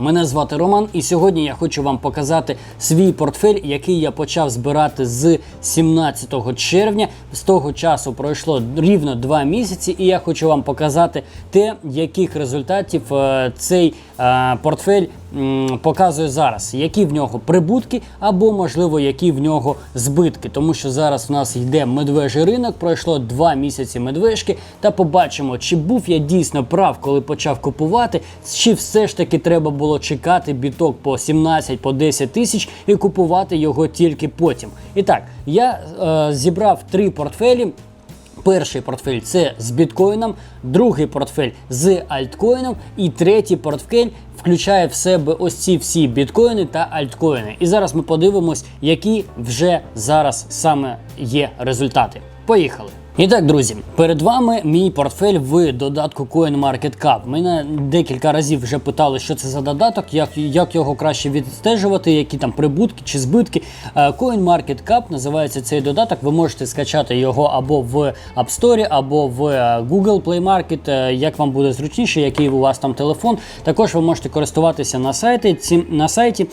Мене звати Роман, і сьогодні я хочу вам показати свій портфель, який я почав збирати з 17 червня. З того часу пройшло рівно 2 місяці, і я хочу вам показати те, яких результатів е, цей портфель показує зараз, які в нього прибутки, або можливо, які в нього збитки. Тому що зараз у нас йде медвежий ринок, пройшло 2 місяці медвежки, та побачимо, чи був я дійсно прав, коли почав купувати, чи все ж таки треба було чекати біток по 17 по 10 тисяч і купувати його тільки потім. І так, я е, зібрав три портфелі. Перший портфель це з біткоїном, другий портфель з альткоїном, і третій портфель включає в себе ось ці всі біткоїни та альткоїни. І зараз ми подивимось, які вже зараз саме є результати. Поїхали! І так, друзі, перед вами мій портфель в додатку CoinMarketCap. Мене декілька разів вже питали, що це за додаток, як, як його краще відстежувати, які там прибутки чи збитки. Е, CoinMarketCap називається цей додаток. Ви можете скачати його або в App Store, або в е, Google Play Market, е, як вам буде зручніше, який у вас там телефон. Також ви можете користуватися на сайті, ці, на сайті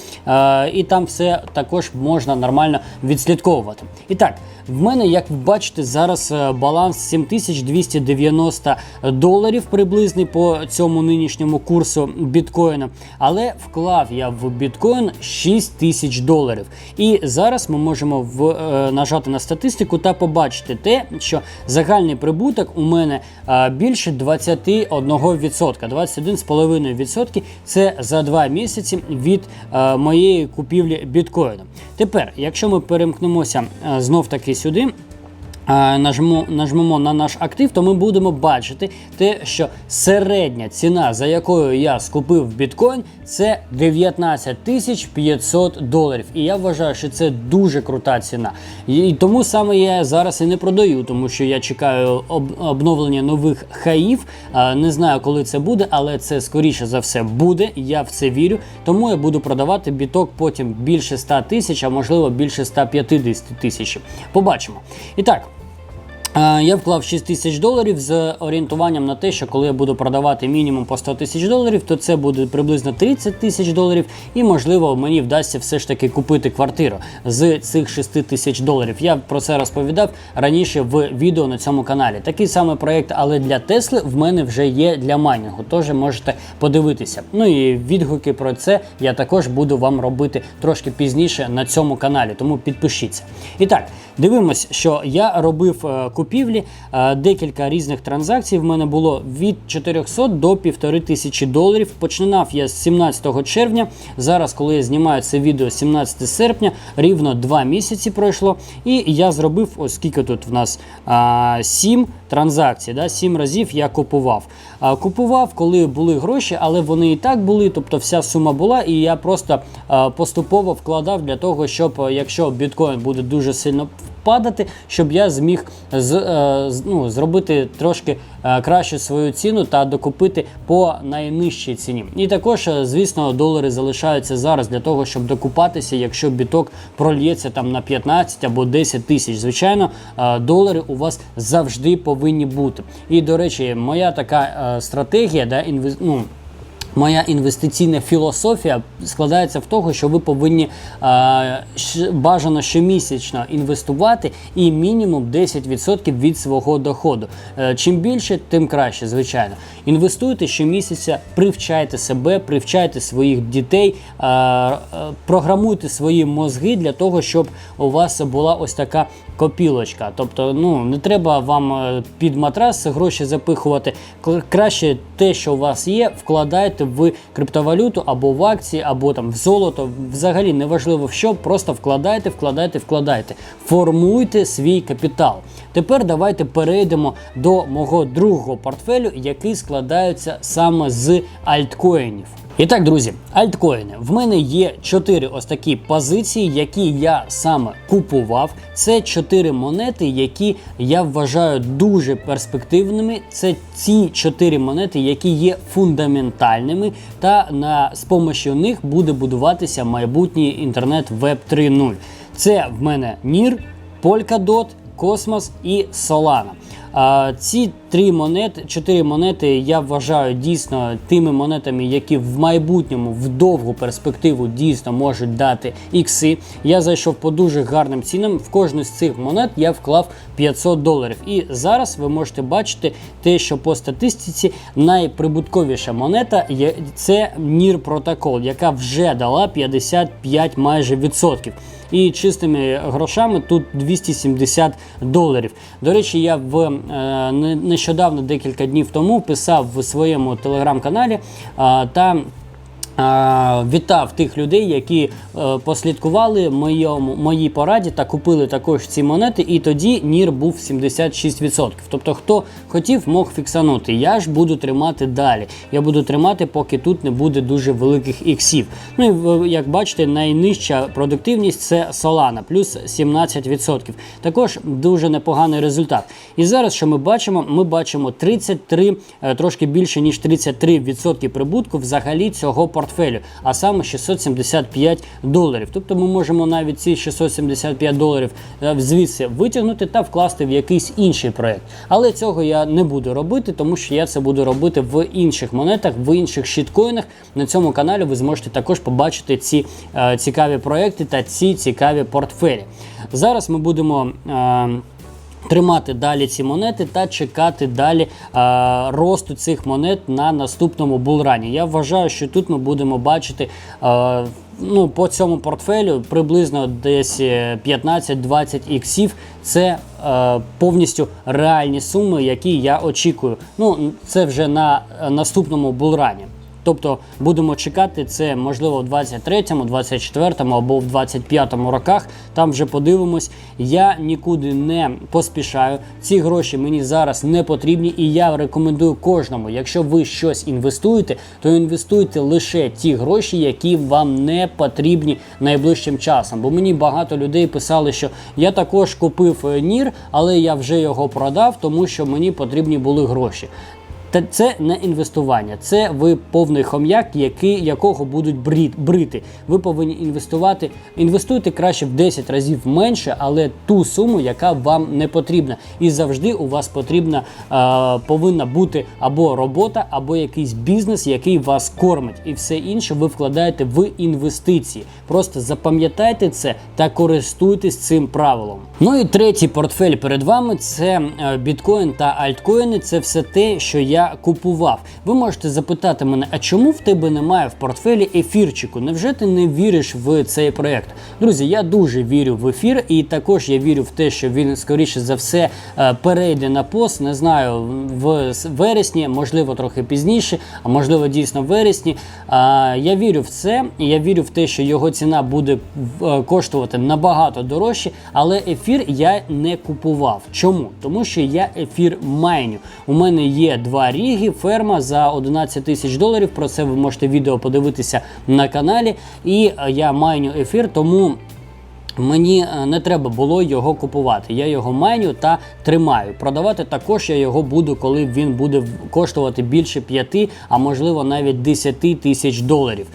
і там все також можна нормально відслідковувати. І так, в мене, як ви бачите, зараз баланс 7290 доларів приблизний по цьому нинішньому курсу біткоїна. Але вклав я в біткоін 6 тисяч доларів. І зараз ми можемо в, е, нажати на статистику та побачити те, що загальний прибуток у мене е, більше 21%, 21,5% це за 2 місяці від е, моєї купівлі біткоїну. Тепер, якщо ми перемкнемося е, знов таки сюди. Е, Нажмемо, нажмемо на наш актив, то ми будемо бачити те, що середня ціна, за якою я скупив біткоін, це 19 тисяч 500 доларів. І я вважаю, що це дуже крута ціна. І тому саме я зараз і не продаю, тому що я чекаю об- обновлення нових хаїв. Е, Не знаю, коли це буде, але це скоріше за все буде. Я в це вірю. Тому я буду продавати біток потім більше 100 тисяч, а можливо більше 150 тисяч. Побачимо. І так. Е, Я вклав 6 тисяч доларів з орієнтуванням на те, що коли я буду продавати мінімум по 100 тисяч доларів, то це буде приблизно 30 тисяч доларів, і можливо мені вдасться все ж таки купити квартиру з цих 6 тисяч доларів. Я про це розповідав раніше в відео на цьому каналі. Такий самий проект, але для Тесли в мене вже є для майнінгу. Тож можете подивитися. Ну і відгуки про це я також буду вам робити трошки пізніше на цьому каналі, тому підпишіться. І так, дивимось, що я робив е, купівлі, е, декілька різних транзакцій. В мене було від 400 до 1500 доларів. Починав я з 17 червня. Зараз, коли я знімаю це відео 17 серпня, рівно 2 місяці пройшло. І я зробив, оскільки тут в нас а, 7 транзакцій. Да? Сім разів я купував. А, купував, коли були гроші, але вони і так були, тобто вся сума була, і я просто а, поступово вкладав для того, щоб якщо біткоін буде дуже сильно падати, щоб я зміг з, е, ну, зробити трошки е, краще свою ціну та докупити по найнижчій ціні. І також, е, звісно, долари залишаються зараз для того, щоб докупатися, якщо біток прольється там на 15 або 10 тисяч. Звичайно, е, долари у вас завжди повинні бути. І до речі, моя така е, стратегія, да, інвез... ну, Моя інвестиційна філософія складається в того, що ви повинні е, бажано щомісячно інвестувати і мінімум 10% від свого доходу. Е, чим більше, тим краще, звичайно. Інвестуйте щомісяця, привчайте себе, привчайте своїх дітей, програмуйте свої мозги для того, щоб у вас була ось така копілочка. Тобто, ну не треба вам е, під матрас гроші запихувати. Краще те, що у вас є, вкладайте в криптовалюту або в акції, або там в золото. Взагалі неважливо в що, просто вкладайте, вкладайте, вкладайте. Формуйте свій капітал. Тепер давайте перейдемо до мого другого портфелю, який складається саме з альткоїнів. І так, друзі, альткоїни. В мене є чотири ось такі позиції, які я саме купував. Це чотири монети, які я вважаю дуже перспективними. Це ці чотири монети, які є фундаментальними, та на з помощю них буде будуватися майбутній інтернет Web 3.0. Це в мене NIR, Polkadot, Cosmos і Solana. А, ці три монети, чотири монети я вважаю дійсно тими монетами, які в майбутньому в довгу перспективу дійсно можуть дати ікси. Я зайшов по дуже гарним цінам. В кожну з цих монет я вклав 500 доларів. І зараз ви можете бачити те, що по статистиці найприбутковіша монета є це NIR Protocol, яка вже дала 55 майже відсотків. І чистими грошами тут 270 доларів. До речі, я в е, не- нещодавно декілька днів тому писав в своєму телеграм-каналі е, та. Вітав тих людей, які е, послідкували моєму моїй пораді та купили також ці монети. І тоді нір був 76%. Тобто, хто хотів, мог фіксанути. Я ж буду тримати далі. Я буду тримати, поки тут не буде дуже великих іксів. Ну і як бачите, найнижча продуктивність це Solana, плюс 17%. Також дуже непоганий результат. І зараз, що ми бачимо, ми бачимо 33, е, трошки більше ніж 33% прибутку взагалі цього портфелю, а саме 675 доларів. Тобто ми можемо навіть ці 675 доларів е, звідси витягнути та вкласти в якийсь інший проект. Але цього я не буду робити, тому що я це буду робити в інших монетах, в інших щиткоїнах. На цьому каналі ви зможете також побачити ці е, цікаві проекти та ці цікаві портфелі. Зараз ми будемо. Е, Тримати далі ці монети та чекати далі е, росту цих монет на наступному булрані. Я вважаю, що тут ми будемо бачити е, ну, по цьому портфелю приблизно десь е, 15-20 іксів. Це е, повністю реальні суми, які я очікую. Ну, це вже на е, наступному булрані. Тобто будемо чекати це можливо в 23-му, 24-му або в 25-му роках. Там вже подивимось. Я нікуди не поспішаю. Ці гроші мені зараз не потрібні, і я рекомендую кожному, якщо ви щось інвестуєте, то інвестуйте лише ті гроші, які вам не потрібні найближчим часом. Бо мені багато людей писали, що я також купив е, нір, але я вже його продав, тому що мені потрібні були гроші. Це не інвестування, це ви повний хом'як, який, якого будуть брити. Ви повинні інвестувати. Інвестуйте краще в 10 разів менше, але ту суму, яка вам не потрібна. І завжди у вас потрібна е, повинна бути або робота, або якийсь бізнес, який вас кормить. І все інше ви вкладаєте в інвестиції. Просто запам'ятайте це та користуйтесь цим правилом. Ну і третій портфель перед вами це е, біткоін та альткоїни. Це все те, що я купував. Ви можете запитати мене, а чому в тебе немає в портфелі ефірчику? Невже ти не віриш в цей проект? Друзі, я дуже вірю в ефір, і також я вірю в те, що він скоріше за все е, перейде на пост. Не знаю, в вересні, можливо, трохи пізніше, а можливо, дійсно в вересні. Я вірю в це, я вірю в те, що його ціна буде е, коштувати набагато дорожче, але ефір я не купував. Чому? Тому що я ефір майню. У мене є два ріги, ферма за 11 тисяч доларів. Про це ви можете відео подивитися на каналі. І е, я майню ефір, тому. Мені е, не треба було його купувати. Я його майню та тримаю. Продавати також я його буду, коли він буде коштувати більше 5, а можливо навіть 10 тисяч доларів.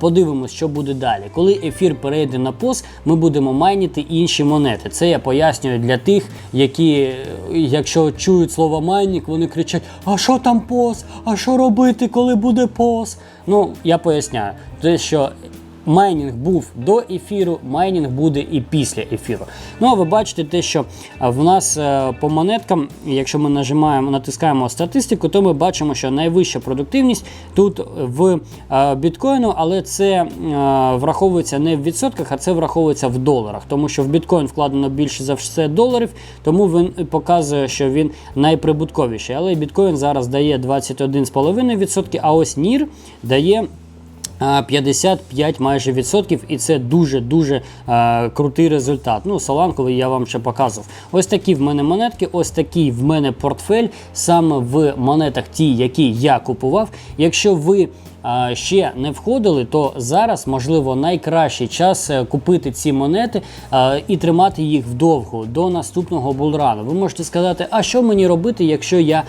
Подивимось, що буде далі. Коли ефір перейде на пост, ми будемо майніти інші монети. Це я пояснюю для тих, які, е, якщо чують слово майнінг, вони кричать: А що там пост? А що робити, коли буде пост? Ну я поясняю, те, що Майнінг був до ефіру, майнінг буде і після ефіру. Ну а ви бачите те, що в нас е, по монеткам, якщо ми нажимаємо, натискаємо статистику, то ми бачимо, що найвища продуктивність тут в е, біткоїну, але це е, враховується не в відсотках, а це враховується в доларах. Тому що в біткоін вкладено більше за все доларів, тому він показує, що він найприбутковіший. Але біткоін зараз дає 21,5%, а ось NIR дає. А, 55 майже відсотків, і це дуже-дуже е, крутий результат. Ну, Соланковий я вам ще показував. Ось такі в мене монетки, ось такий в мене портфель, саме в монетах ті, які я купував. Якщо ви ще не входили, то зараз можливо найкращий час е, купити ці монети і тримати їх вдовго до наступного булрану. Ви можете сказати, а що мені робити, якщо я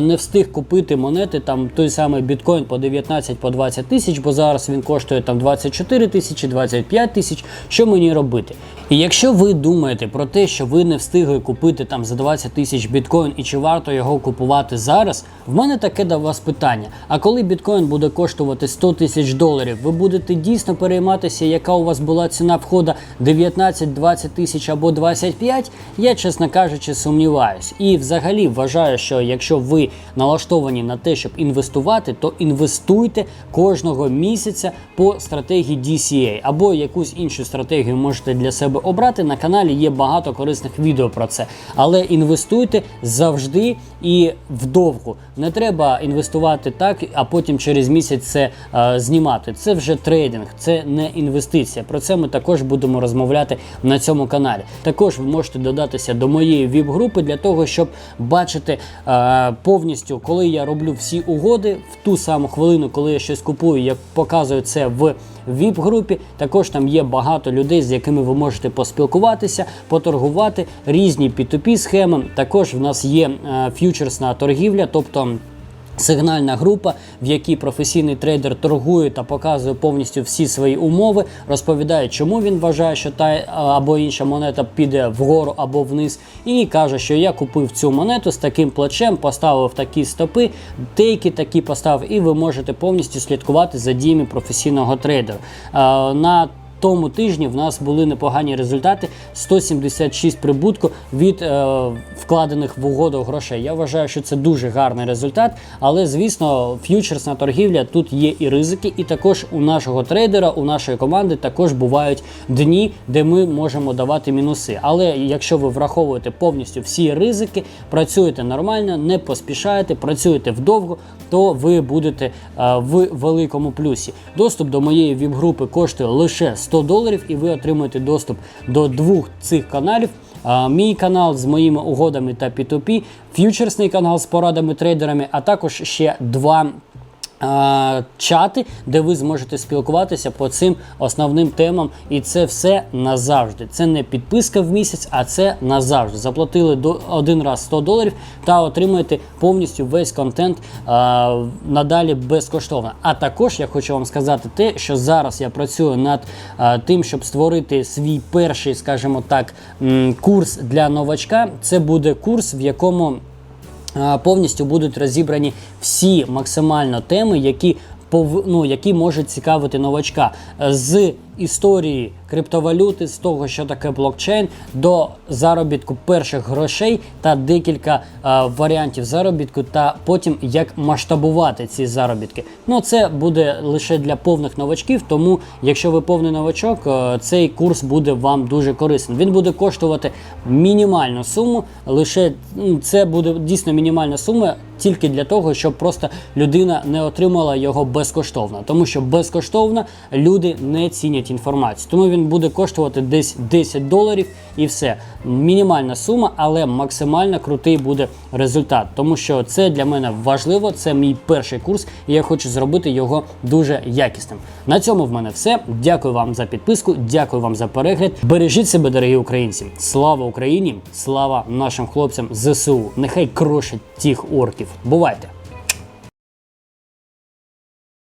не встиг купити монети, там той самий біткоін по 19 по 20 тисяч, бо зараз він коштує там 24 тисячі, 25 тисяч. Що мені робити? І якщо ви думаєте про те, що ви не встигли купити там за 20 тисяч біткоін і чи варто його купувати зараз, в мене таке до вас питання. А коли біткоін буде коштувати 100 тисяч доларів, ви будете дійсно перейматися, яка у вас була ціна входа 19-20 тисяч або 25? Я, чесно кажучи, сумніваюсь. І взагалі вважаю, що якщо ви налаштовані на те, щоб інвестувати, то інвестуйте кожного місяця по стратегії DCA або якусь іншу стратегію можете для себе обрати. На каналі є багато корисних відео про це. Але інвестуйте завжди і вдовго. Не треба інвестувати так, а потім через місяць це е, знімати. Це вже трейдинг, це не інвестиція. Про це ми також будемо розмовляти на цьому каналі. Також ви можете додатися до моєї віп-групи для того, щоб бачити е, повністю, коли я роблю всі угоди в ту саму хвилину, коли я щось купую, я показую це в ВІП-групі. Також там є багато людей, з якими ви можете поспілкуватися, поторгувати різні P2P схеми. Також в нас є е, ф'ючерсна торгівля, тобто. Сигнальна група, в якій професійний трейдер торгує та показує повністю всі свої умови, розповідає, чому він вважає, що та або інша монета піде вгору або вниз, і каже, що я купив цю монету з таким плечем, поставив такі стопи, тейки такі поставив, і ви можете повністю слідкувати за діями професійного трейдера. Е, На тому тижні в нас були непогані результати 176 прибутку від е, вкладених в угоду грошей. Я вважаю, що це дуже гарний результат, але звісно, ф'ючерсна торгівля тут є і ризики, і також у нашого трейдера, у нашої команди також бувають дні, де ми можемо давати мінуси. Але якщо ви враховуєте повністю всі ризики, працюєте нормально, не поспішаєте, працюєте вдовго, то ви будете е, в великому плюсі. Доступ до моєї віп-групи коштує лише 100 доларів, і ви отримуєте доступ до двох цих каналів. Мій канал з моїми угодами та P2P, ф'ючерсний канал з порадами трейдерами, а також ще два. Чати, де ви зможете спілкуватися по цим основним темам, і це все назавжди. Це не підписка в місяць, а це назавжди. Заплатили до один раз 100 доларів та отримуєте повністю весь контент а, надалі безкоштовно. А також я хочу вам сказати те, що зараз я працюю над а, тим, щоб створити свій перший, скажімо так, курс для новачка. Це буде курс, в якому повністю будуть розібрані всі максимально теми, які ну, які можуть цікавити новачка. З історії криптовалюти, з того, що таке блокчейн, до заробітку перших грошей та декілька а, варіантів заробітку, та потім як масштабувати ці заробітки. Ну це буде лише для повних новачків. Тому, якщо ви повний новачок, е, цей курс буде вам дуже корисним. Він буде коштувати мінімальну суму. Лише це буде дійсно мінімальна сума. Тільки для того, щоб просто людина не отримала його безкоштовно, тому що безкоштовно люди не цінять інформацію. Тому він буде коштувати десь 10 доларів і все. Мінімальна сума, але максимально крутий буде результат. Тому що це для мене важливо. Це мій перший курс, і я хочу зробити його дуже якісним. На цьому в мене все. Дякую вам за підписку, дякую вам за перегляд. Бережіть себе, дорогі українці. Слава Україні! Слава нашим хлопцям ЗСУ! Нехай крошать тих орків. Бувайте!